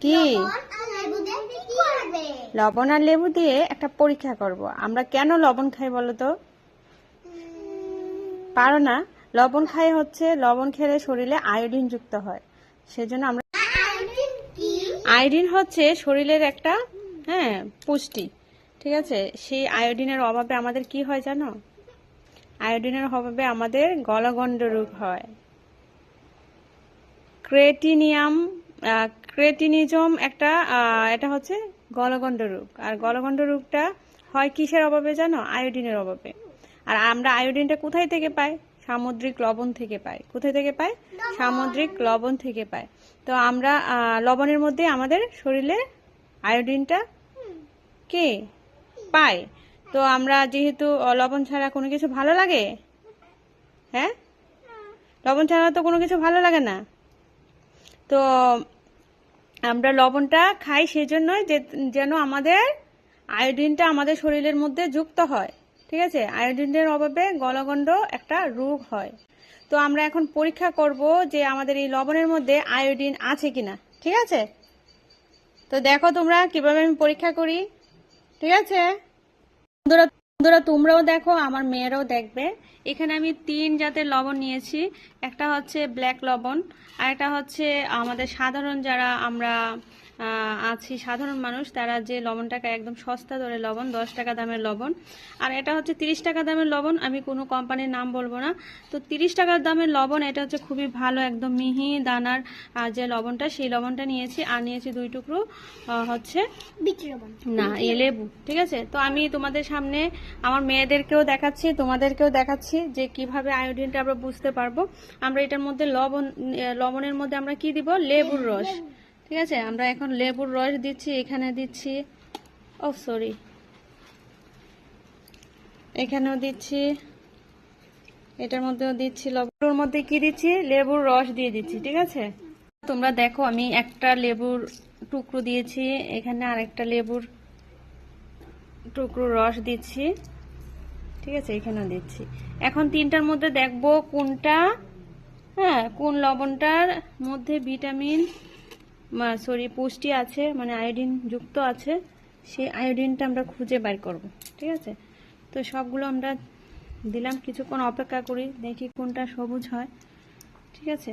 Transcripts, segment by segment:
কি? লবণ আর লেবু দিয়ে একটা পরীক্ষা করব। আমরা কেন লবণ খাই বলো তো? পারো না? লবণ খাই হচ্ছে লবণ খেলে শরীরে আয়োডিন যুক্ত হয়। সেজন্য আমরা আয়োডিন হচ্ছে শরীরের একটা হ্যাঁ পুষ্টি। ঠিক আছে? সেই আয়োডিনের অভাবে আমাদের কি হয় জানো? আয়োডিনের অভাবে আমাদের গলগণ্ড রোগ হয়। ক্রেটিনিয়াম ক্রেটিনিজম একটা এটা হচ্ছে গলগণ্ড রোগ। আর গলগণ্ড রোগটা হয় কিসের অভাবে জানো? আয়োডিনের অভাবে। আর আমরা আয়োডিনটা কোথায় থেকে পাই? সামুদ্রিক লবণ থেকে পাই। কোথায় থেকে পাই? সামুদ্রিক লবণ থেকে পাই। তো আমরা লবণের মধ্যে আমাদের শরীরে আয়োডিনটা কে? পাই তো আমরা যেহেতু লবণ ছাড়া কোনো কিছু ভালো লাগে? হ্যাঁ? লবণ ছাড়া তো কোনো কিছু ভালো লাগে না। তো আমরা লবণটা খাই সেজন্যই যে, যেন আমাদের আয়োডিনটা আমাদের শরীরের মধ্যে যুক্ত হয়, ঠিক আছে? আয়োডিনের অভাবে গলগণ্ড একটা রোগ হয়। তো আমরা এখন পরীক্ষা করব যে আমাদের এই লবণের মধ্যে আয়োডিন আছে কিনা, ঠিক আছে? তো দেখো তোমরা কীভাবে আমি পরীক্ষা করি, ঠিক আছে? বন্ধুরা তোমরাও দেখো, আমার মেয়েরাও দেখবে। এখানে আমি তিন জাতের লবণ নিয়েছি। একটা হচ্ছে ব্ল্যাক লবণ, আর একটা হচ্ছে আমাদের সাধারণ যারা আমরা আছি সাধারণ মানুষ তারা যে লবণটাকে একদম সস্তা ধরে লবণ দশ টাকা দামের লবণ। আর এটা হচ্ছে তিরিশ টাকা দামের লবণ আমি কোনো কোম্পানির নাম বলব না। তো তিরিশ টাকার দামের লবণ এটা হচ্ছে খুবই ভালো একদম মিহি দানার যে লবণটা সেই লবণটা নিয়েছি আর নিয়েছি দুই টুকরো হচ্ছে না এ লেবু ঠিক আছে? তো আমি তোমাদের সামনে আমার মেয়েদেরকেও দেখাচ্ছি তোমাদেরকেও দেখাচ্ছি যে কীভাবে আয়োডিনটা আমরা বুঝতে পারব। আমরা এটার মধ্যে লবণ লবণের মধ্যে আমরা কি দিব? লেবুর রস। ঠিক আছে, আমরা এখন লেবুর রস দিচ্ছি, এখানে দিচ্ছি ও সরি এখানেও দিচ্ছি, এটার মধ্যেও দিচ্ছি লবণের মধ্যে কি দিচ্ছি? লেবুর রস দিয়ে দিচ্ছি, ঠিক আছে? তোমরা দেখো, আমি একটা লেবুর টুকরো দিয়েছি, এখানে আরেকটা লেবুর টুকরো রস দিচ্ছি, ঠিক আছে, এখানেও দিচ্ছি। এখন তিনটার মধ্যে দেখব কোনটা হ্যাঁ কোন লবণটার মধ্যে ভিটামিন সরি পুষ্টি আছে মানে আয়োডিন যুক্ত আছে সেই আয়োডিনটা আমরা খুঁজে বের করব ঠিক আছে? তো সবগুলো আমরা দিলাম কিছুক্ষণ অপেক্ষা করি দেখি কোনটা সবুজ হয় ঠিক আছে?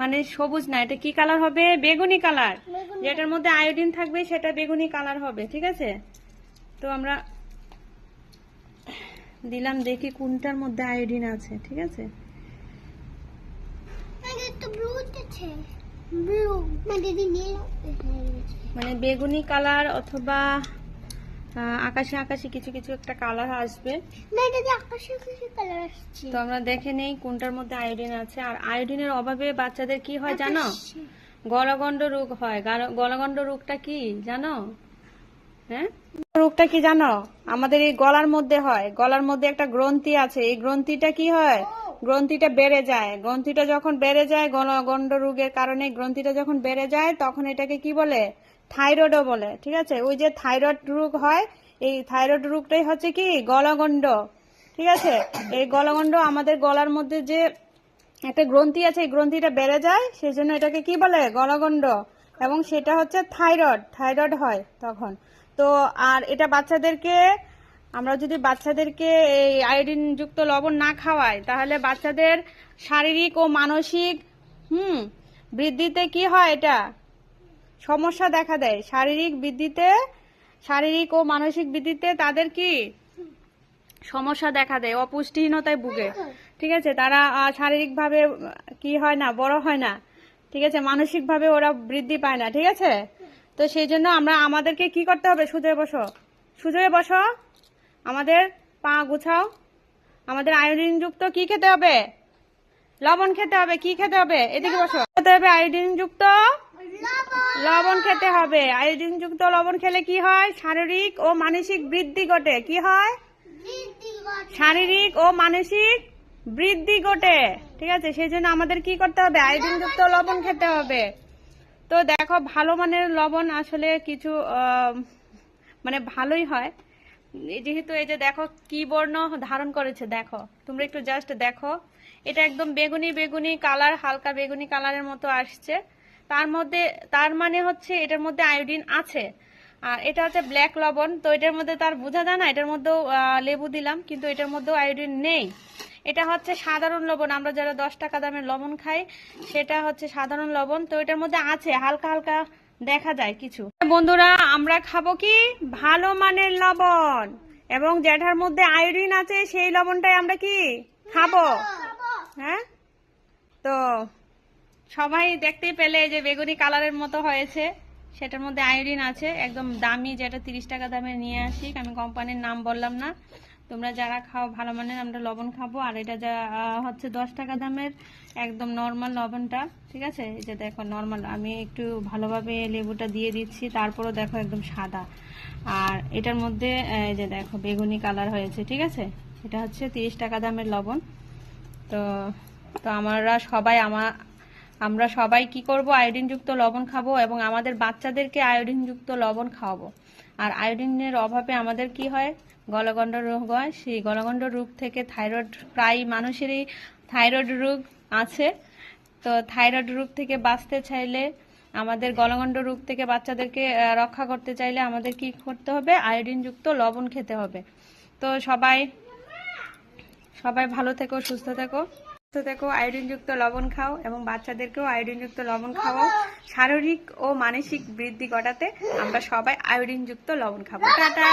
মানে সবুজ না এটা কি কালার হবে? বেগুনি কালার যেটার মধ্যে আয়োডিন থাকবে সেটা বেগুনি কালার হবে ঠিক আছে? তো আমরা দিলাম দেখি কোনটার মধ্যে আয়োডিন আছে ঠিক আছে? মানে বেগুনি কালার অথবা আকাশে আকাশে কিছু কিছু একটা কালার আসবে। তো আমরা দেখে নেই কোনটার মধ্যে আয়োডিন আছে। আর আয়োডিনের অভাবে বাচ্চাদের কি হয় জানো? গলগণ্ড রোগ হয়। গাল- গলগণ্ড রোগটা কি জানো? হ্যাঁ? রোগটা কি জানো? আমাদের এই গলার মধ্যে হয়। গলার মধ্যে একটা গ্রন্থি আছে। এই গ্রন্থিটা কি হয়? গ্রন্থিটা বেড়ে যায়। গ্রন্থিটা যখন বেড়ে যায় গলগণ্ড রোগের কারণে গ্রন্থিটা যখন বেড়ে যায়, তখন এটাকে কি বলে? থাইরয়েডও বলে, ঠিক আছে? ওই যে থাইরয়েড রোগ হয়, এই থাইরয়েড রোগটাই হচ্ছে কি? গলগণ্ড, ঠিক আছে? এই গলগণ্ড আমাদের গলার মধ্যে যে একটা গ্রন্থি আছে, এই গ্রন্থিটা বেড়ে যায় সেই জন্য এটাকে কি বলে? গলগণ্ড। এবং সেটা হচ্ছে থাইরয়েড থাইরয়েড হয় তখন। তো, আর এটা বাচ্চাদেরকে আমরা যদি বাচ্চাদেরকে এই আয়োডিন যুক্ত লবণ না খাওয়াই, তাহলে বাচ্চাদের শারীরিক ও মানসিক, হুম, বৃদ্ধিতে কি হয় এটা? সমস্যা দেখা দেয়। শারীরিক বৃদ্ধিতে, শারীরিক ও মানসিক বৃদ্ধিতে তাদের কি? সমস্যা দেখা দেয়, অপুষ্টিহীনতায় ভুগে। ঠিক আছে? তারা শারীরিকভাবে, কি হয় না, বড় হয় না। ঠিক আছে? মানসিকভাবে ওরা বৃদ্ধি পায় না। ঠিক আছে? তো সেই জন্য আমরা, আমাদেরকে কি করতে হবে? সুজয়ে বসো। সুজয়ে বসো। আমাদের পা গুছাও। আমাদের আয়োডিন যুক্ত কি খেতে হবে? লবণ খেতে হবে কি খেতে হবে? এদিকে বসো। খেতে হবে আয়োডিন যুক্ত লবণ খেতে হবে। আয়োডিন যুক্ত লবণ খেলে কি হয়? শারীরিক ও মানসিক বৃদ্ধি ঘটে। কি হয়? শারীরিক ও মানসিক বৃদ্ধি ঘটে। ঠিক আছে? সেই জন্য আমাদের কি করতে হবে? আয়োডিন যুক্ত লবণ খেতে হবে। তো দেখো ভালো মানের লবণ আসলে কিছু মানে ভালোই হয়। যেহেতু এই যে দেখো কি বর্ণ ধারণ করেছে, দেখো। তোমরা একটু জাস্ট দেখো। এটা একদম বেগুনি বেগুনি কালার হালকা বেগুনি কালারের মতো আসছে। তার মধ্যে, তার মানে হচ্ছে এটার মধ্যে আয়োডিন আছে। আর এটা হচ্ছে ব্ল্যাক লবণ। তো এটার মধ্যে তার বোঝা যায় না, এটার মধ্যেও লেবু দিলাম, কিন্তু এটার মধ্যেও আয়োডিন নেই। এটা হচ্ছে সাধারণ লবণ। আমরা যারা দশ টাকা দামের লবণ খাই, সেটা হচ্ছে সাধারণ লবণ। তো এটার মধ্যে আছে, হালকা হালকা দেখা যায় কিছু। বন্ধুরা, আমরা খাব কি? ভালো মানের লবণ। এবং যেটার মধ্যে আয়োডিন আছে, সেই লবণটাই আমরা কি? খাব। হ্যাঁ? তো সবাই দেখতেই পেলে যে বেগুনি কালারের মতো হয়েছে। সেটার মধ্যে আয়োডিন আছে। একদম দামি, যেটা তিরিশ টাকা দামে নিয়ে আসি। আমি কোম্পানির নাম বললাম না। তোমরা যারা খাও ভালো মানের আমরা লবণ খাব, আর এটা যা হচ্ছে দশ টাকা দামের একদম নর্মাল লবণটা, ঠিক আছে? এই যে দেখো নর্মাল আমি একটু ভালোভাবে লেবুটা দিয়ে দিচ্ছি, তারপরও দেখো একদম সাদা। আর এটার মধ্যে এই যে দেখো বেগুনি কালার হয়েছে, ঠিক আছে? এটা হচ্ছে তিরিশ টাকা দামের লবণ। তো তো আমরা সবাই আমার আমরা সবাই কি করব? আয়োডিনযুক্ত লবণ খাব এবং আমাদের বাচ্চাদেরকে আয়োডিনযুক্ত লবণ খাওয়াবো। আর আয়োডিনের অভাবে আমাদের কি হয়? গলগণ্ড রোগ হয়। সেই গলগণ্ড রোগ থেকে থাইরয়েড প্রায় মানুষেরই থাইরয়েড রোগ আছে। তো থাইরয়েড রোগ থেকে বাঁচতে চাইলে আমাদের গলগণ্ড রোগ থেকে বাচ্চাদেরকে রক্ষা করতে চাইলে আমাদের কি করতে হবে? আয়োডিনযুক্ত লবণ খেতে হবে। তো সবাই সবাই ভালো থেকো, সুস্থ থেকো। সুস্থ থেকো, আয়োডিনযুক্ত লবণ খাও এবং বাচ্চাদেরকেও আয়োডিনযুক্ত লবণ খাওয়াও। শারীরিক ও মানসিক বৃদ্ধি ঘটাতে আমরা সবাই আয়োডিনযুক্ত লবণ খাব। টাটা!